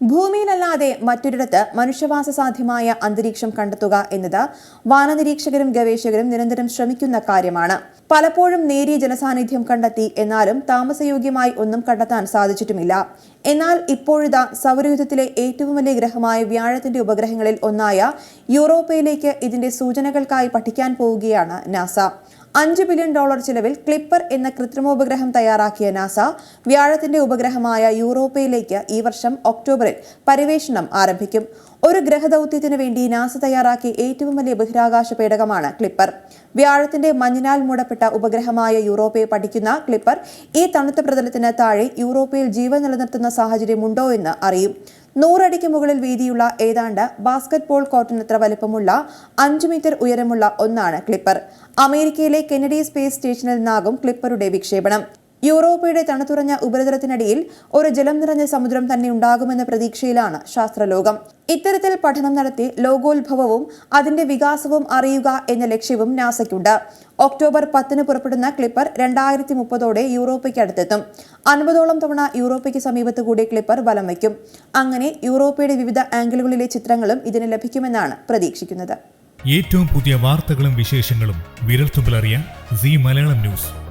ഭൂമിയിലല്ലാതെ മറ്റൊരിടത്ത് മനുഷ്യവാസ സാധ്യമായ അന്തരീക്ഷം കണ്ടെത്തുക എന്നത് വാനനിരീക്ഷകരും ഗവേഷകരും നിരന്തരം ശ്രമിക്കുന്ന കാര്യമാണ്. പലപ്പോഴും നേരിയ ജനസാന്നിധ്യം കണ്ടെത്തി എന്നാലും താമസയോഗ്യമായി ഒന്നും കണ്ടെത്താൻ സാധിച്ചിട്ടുമില്ല. എന്നാൽ ഇപ്പോഴിതാ സൗരയുദ്ധത്തിലെ ഏറ്റവും വലിയ ഗ്രഹമായ വ്യാഴത്തിന്റെ ഉപഗ്രഹങ്ങളിൽ ഒന്നായ യൂറോപ്പയിലേക്ക് ഇതിന്റെ സൂചനകൾക്കായി പഠിക്കാൻ പോവുകയാണ് നാസ. അഞ്ച് ബില്യൺ ഡോളർ ചിലവിൽ ക്ലിപ്പർ എന്ന കൃത്രിമോപഗ്രഹം തയ്യാറാക്കിയ നാസ വ്യാഴത്തിന്റെ ഉപഗ്രഹമായ യൂറോപ്പയിലേക്ക് ഈ വർഷം ഒക്ടോബറിൽ പര്യവേഷണം ആരംഭിക്കും. ഒരു ഗ്രഹദൌത്യത്തിന് വേണ്ടി നാസ തയ്യാറാക്കിയ ഏറ്റവും വലിയ ബഹിരാകാശ പേടകമാണ് ക്ലിപ്പർ. വ്യാഴത്തിന്റെ മഞ്ഞിനാൽ മൂടപ്പെട്ട ഉപഗ്രഹമായ യൂറോപ്പയെ പഠിക്കുന്ന ക്ലിപ്പർ ഈ തണുത്ത പ്രതലത്തിന് താഴെ യൂറോപ്പയിൽ ജീവൻ നിലനിർത്തുന്ന സാഹചര്യമുണ്ടോ എന്ന് അറിയും. നൂറടിക്ക് മുകളിൽ വീതിയുള്ള ഏതാണ്ട് ബാസ്കറ്റ് ബോൾ കോർട്ടിനത്ര വലുപ്പമുള്ള അഞ്ച് മീറ്റർ ഉയരമുള്ള ഒന്നാണ് ക്ലിപ്പർ. അമേരിക്കയിലെ കെനഡി സ്പേസ് സ്റ്റേഷനിൽ നിന്നാകും ക്ലിപ്പറുടെ വിക്ഷേപണം. യൂറോപ്പയുടെ തണുത്തുറഞ്ഞ ഉപരിതലത്തിനടിയിൽ ഒരു ജലം നിറഞ്ഞ സമുദ്രം തന്നെ ഉണ്ടാകുമെന്ന പ്രതീക്ഷയിലാണ് ശാസ്ത്രലോകം. ഇത്തരത്തിൽ പഠനം നടത്തി ലോകോത്ഭവവും അതിന്റെ വികാസവും അറിയുക എന്ന ലക്ഷ്യവും നാസയ്ക്കുണ്ട്. ഒക്ടോബർ പത്തിന് പുറപ്പെടുന്ന ക്ലിപ്പർ രണ്ടായിരത്തി മുപ്പതോടെ യൂറോപ്പയ്ക്ക് അടുത്തെത്തും അൻപതോളം തവണ യൂറോപ്പയ്ക്ക് സമീപത്ത് കൂടി ക്ലിപ്പർ വലം വയ്ക്കും. അങ്ങനെ യൂറോപ്പയുടെ വിവിധ ആംഗിളുകളിലെ ചിത്രങ്ങളും ഇതിന് ലഭിക്കുമെന്നാണ് പ്രതീക്ഷിക്കുന്നത്. ഏറ്റവും പുതിയ വാർത്തകളും വിശേഷങ്ങളും വിരൽത്തുമ്പിലറിയാൻ സി മലയാളം ന്യൂസ്.